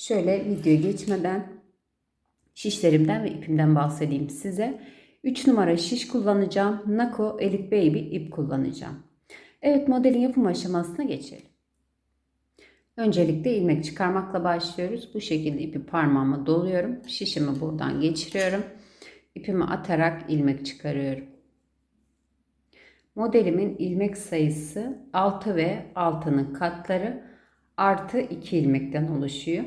Şöyle videoya geçmeden şişlerimden ve ipimden bahsedeyim size. 3 numara şiş kullanacağım. Nako Elite Baby ip kullanacağım. Evet modelin yapım aşamasına geçelim. Öncelikle ilmek çıkarmakla başlıyoruz. Bu şekilde ipi parmağıma doluyorum. Şişimi buradan geçiriyorum. İpimi atarak ilmek çıkarıyorum. Modelimin ilmek sayısı 6 ve 6'nın katları artı 2 ilmekten oluşuyor.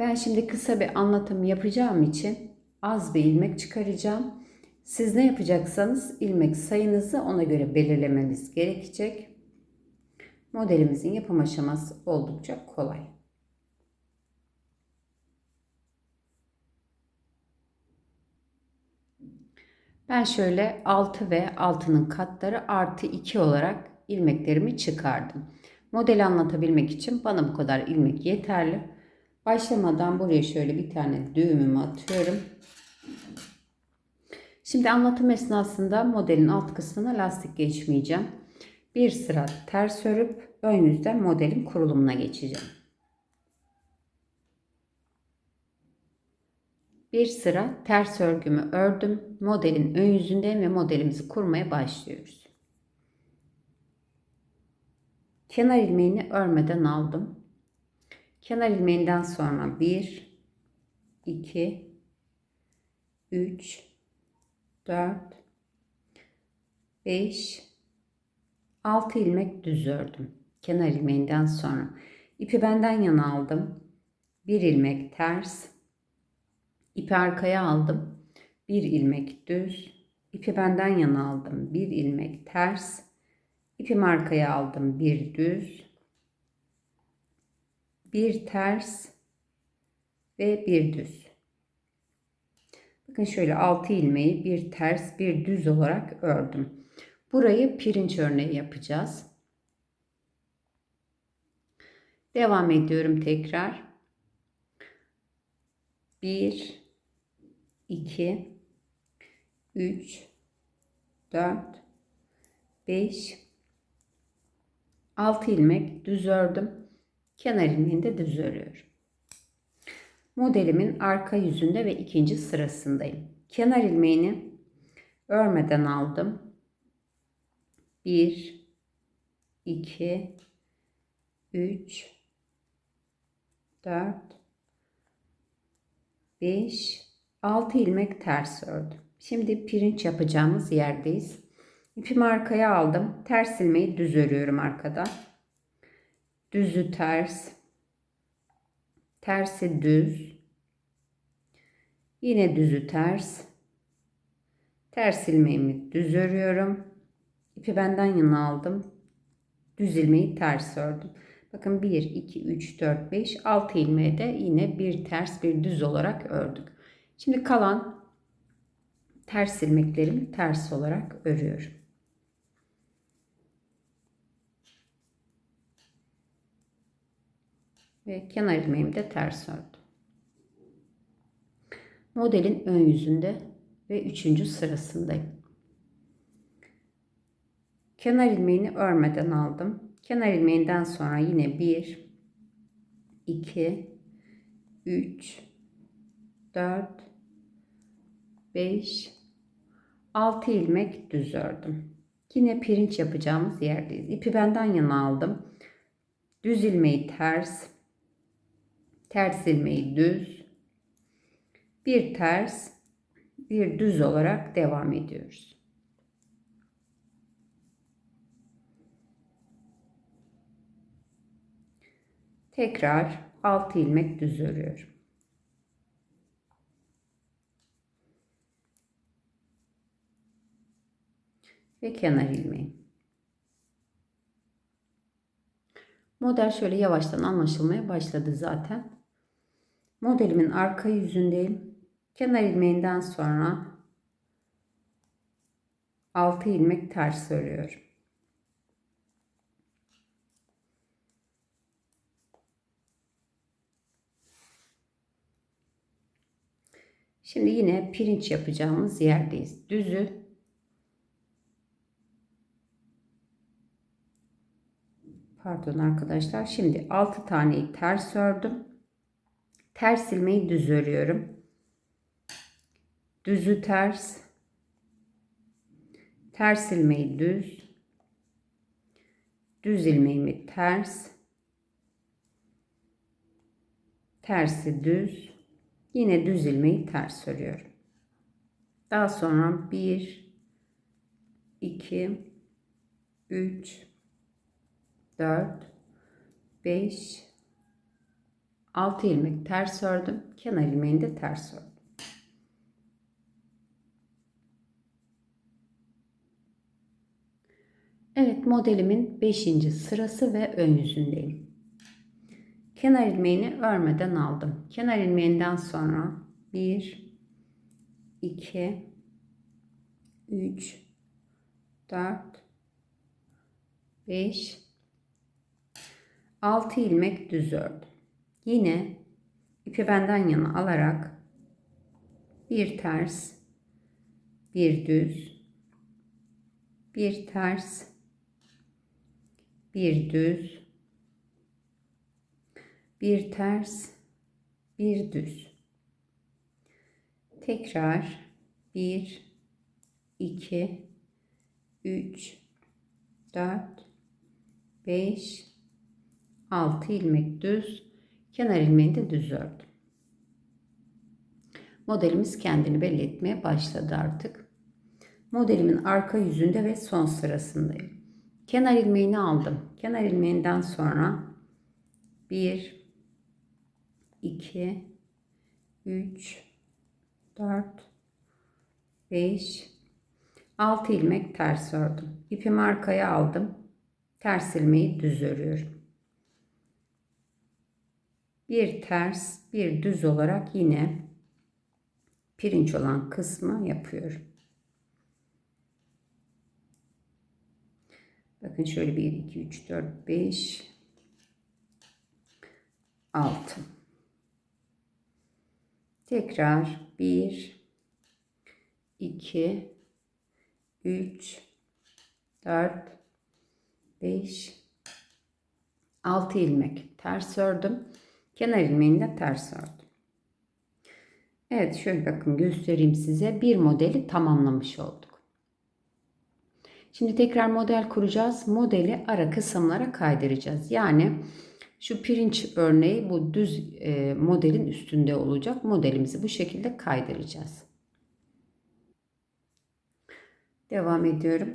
Ben şimdi kısa bir anlatım yapacağım için az bir ilmek çıkaracağım. Siz ne yapacaksanız ilmek sayınızı ona göre belirlemeniz gerekecek. Modelimizin yapım aşaması oldukça kolay. Ben şöyle 6 ve 6'nın katları artı 2 olarak ilmeklerimi çıkardım. Modeli anlatabilmek için bana bu kadar ilmek yeterli. Başlamadan buraya şöyle bir tane düğümümü atıyorum. Şimdi anlatım esnasında modelin alt kısmına lastik geçmeyeceğim. Bir sıra ters örüp ön yüzden modelin kurulumuna geçeceğim. Bir sıra ters örgümü ördüm. Modelin ön yüzünden ve modelimizi kurmaya başlıyoruz. Kenar ilmeğini örmeden aldım. Kenar ilmeğinden sonra 1 2 3 4 5 6 ilmek düz ördüm. Kenar ilmeğinden sonra ipi benden yana aldım. Bir ilmek ters. İpi arkaya aldım. Bir ilmek düz. İpi benden yana aldım. Bir ilmek ters. İpimi arkaya aldım. Bir düz. Bir ters. Ve bir düz. Bakın şöyle 6 ilmeği bir ters bir düz olarak ördüm. Burayı pirinç örneği yapacağız. Devam ediyorum tekrar. 1 2 3 4 5 6 ilmek düz ördüm. Kenar ilmeğini de düz örüyorum. Modelimin arka yüzünde ve ikinci sırasındayım. Kenar ilmeğini örmeden aldım. 1 2 3 4 5 6 ilmek ters ördüm. Şimdi pirinç yapacağımız yerdeyiz. İpimi arkaya aldım. Ters ilmeği düz örüyorum arkada. Düzü ters. Tersi düz. Yine düzü ters. Ters ilmeğimi düz örüyorum. İpi benden yana aldım. Düz ilmeği ters ördüm. Bakın 1, 2, 3, 4, 5, 6 ilmeği de yine bir ters bir düz olarak ördük. Şimdi kalan ters ilmeklerimi ters olarak örüyorum. Ve kenar ilmeğimi de ters ördüm. Modelin ön yüzünde ve üçüncü sırasındayım. Kenar ilmeğini örmeden aldım. Kenar ilmeğinden sonra yine 1 2 3 4 5 6 ilmek düz ördüm. Yine pirinç yapacağımız yerdeyiz. İpi benden yana aldım. Düz ilmeği ters, ters ilmeği düz, bir ters, bir düz olarak devam ediyoruz. Tekrar 6 ilmek düz örüyorum. Ve kenar ilmeği. Model şöyle yavaştan anlaşılmaya başladı zaten. Modelimin arka yüzündeyim. Kenar ilmeğinden sonra 6 ilmek ters örüyorum. Şimdi yine pirinç yapacağımız yerdeyiz. Düzü Pardon arkadaşlar. Şimdi 6 taneyi ters ördüm. Ters ilmeği düz örüyorum. Düzü ters. Ters ilmeği düz. Düz ilmeğimi ters. Tersi düz. Yine düz ilmeği ters örüyorum. Daha sonra 1 2 3 4 5 6 ilmek ters ördüm. Kenar ilmeğini de ters ördüm. Evet modelimin 5. sırası ve ön yüzündeyim. Kenar ilmeğini örmeden aldım. Kenar ilmeğinden sonra 1 2 3 4 5 6 ilmek düz ördüm. Yine ipi benden yana alarak bir ters, bir düz, bir ters, bir düz, bir ters, bir düz. Tekrar 1 2 3 4 5 6 ilmek düz, kenar ilmeğini de düz ördüm. Modelimiz kendini belli etmeye başladı artık. Modelimin arka yüzünde ve son sırasındayım. Kenar ilmeğini aldım. Kenar ilmeğinden sonra 1 2 3 4 5 6 ilmek ters ördüm. İpimi arkaya aldım. Ters ilmeği düz örüyorum. Bir ters, bir düz olarak yine pirinç olan kısmı yapıyorum. Bakın şöyle 1, 2, 3, 4, 5, 6. Tekrar 1, 2, 3, 4, 5, 6 ilmek ters ördüm. Kenar ilmeğini de ters ördüm. Evet şöyle bakın göstereyim size. Bir modeli tamamlamış olduk. Şimdi tekrar model kuracağız. Modeli ara kısımlara kaydıracağız. Yani şu pirinç örneği bu düz e, modelin üstünde olacak. Modelimizi bu şekilde kaydıracağız. Devam ediyorum.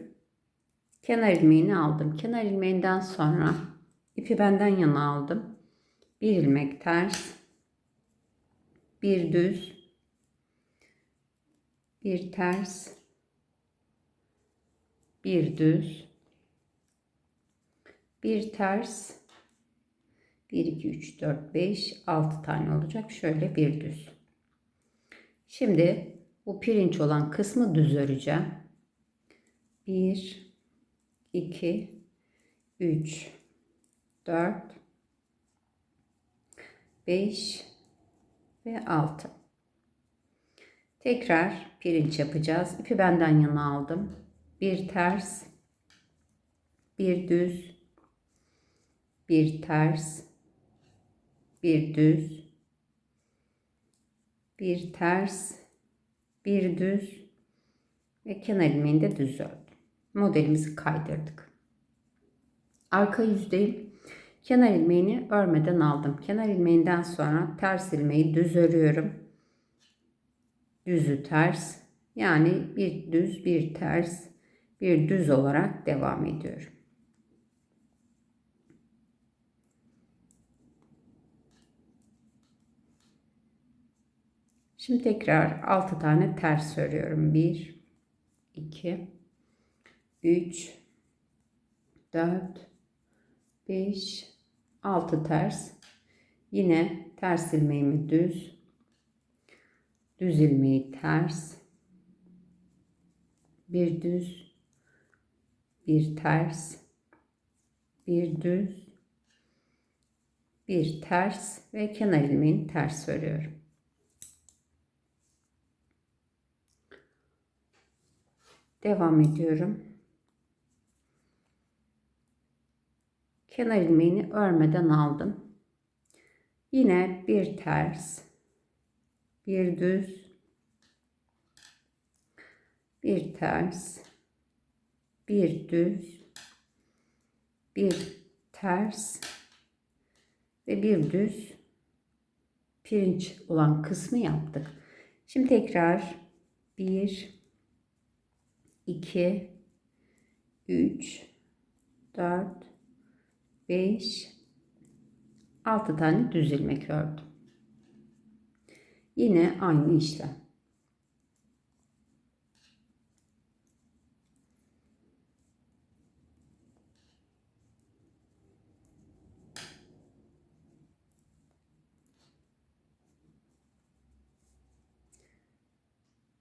Kenar ilmeğini aldım. Kenar ilmeğinden sonra ipi benden yana aldım. Bir ilmek ters. Bir düz. Bir ters. Bir düz. Bir ters. 1, 2, 3, 4, 5, 6 tane olacak. Şöyle bir düz. Şimdi bu pirinç olan kısmı düz öreceğim. 1, 2, 3, 4, 5 ve 6. Tekrar pirinç yapacağız. İpi benden yana aldım. Bir ters, bir düz, bir ters, bir düz, bir ters, bir düz ve kenar ilmeğini de düz ördüm. Modelimizi kaydırdık. Arka yüzdeyim. Kenar ilmeğini örmeden aldım. Kenar ilmeğinden sonra ters ilmeği düz örüyorum. Düzü ters. Yani bir düz bir ters bir düz olarak devam ediyorum. Şimdi tekrar 6 tane ters örüyorum. 1 2 3 4 5 6 ters Yine ters ilmeğimi düz. Düz ilmeği ters. Bir düz. Bir ters. Bir düz. Bir ters ve kenar ilmeğini ters örüyorum. Devam ediyorum. Kenar ilmeğini örmeden aldım. Yine bir ters, bir düz, bir ters, bir düz, bir ters ve bir düz pirinç olan kısmı yaptık. Şimdi tekrar 1 2 3 4 5 6 tane düz ilmek ördüm. Yine aynı işlem.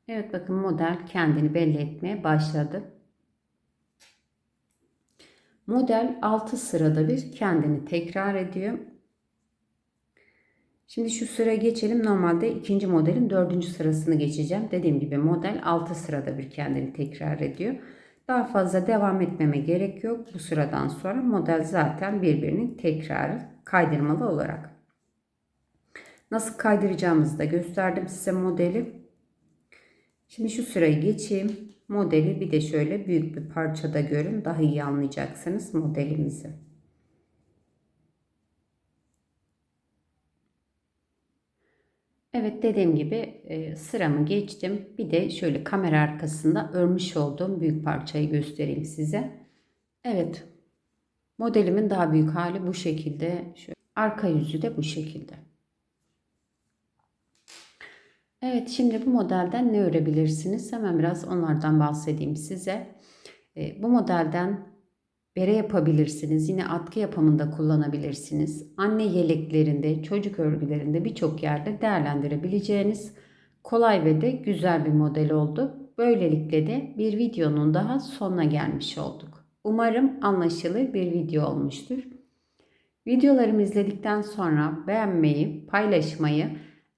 Evet bakın model kendini belli etmeye başladı. Model 6 sırada bir kendini tekrar ediyor. Şimdi şu sıra geçelim. Normalde ikinci modelin dördüncü sırasını geçeceğim. Dediğim gibi model 6 sırada bir kendini tekrar ediyor. Daha fazla devam etmeme gerek yok. Bu sıradan sonra model zaten birbirinin tekrarı kaydırmalı olarak. Nasıl kaydıracağımızı da gösterdim size modeli. Şimdi şu sırayı geçeyim. Modeli bir de şöyle büyük bir parçada görün. Daha iyi anlayacaksınız modelimizi. Evet dediğim gibi e, sıramı geçtim. Bir de şöyle kamera arkasında örmüş olduğum büyük parçayı göstereyim size. Evet modelimin daha büyük hali bu şekilde. Şöyle, arka yüzü de bu şekilde. Evet şimdi bu modelden ne örebilirsiniz? Hemen biraz onlardan bahsedeyim size. E, bu modelden bere yapabilirsiniz. Yine atkı yapımında kullanabilirsiniz. Anne yeleklerinde, çocuk örgülerinde birçok yerde değerlendirebileceğiniz kolay ve de güzel bir model oldu. Böylelikle de bir videonun daha sonuna gelmiş olduk. Umarım anlaşılır bir video olmuştur. Videolarımı izledikten sonra beğenmeyi, paylaşmayı,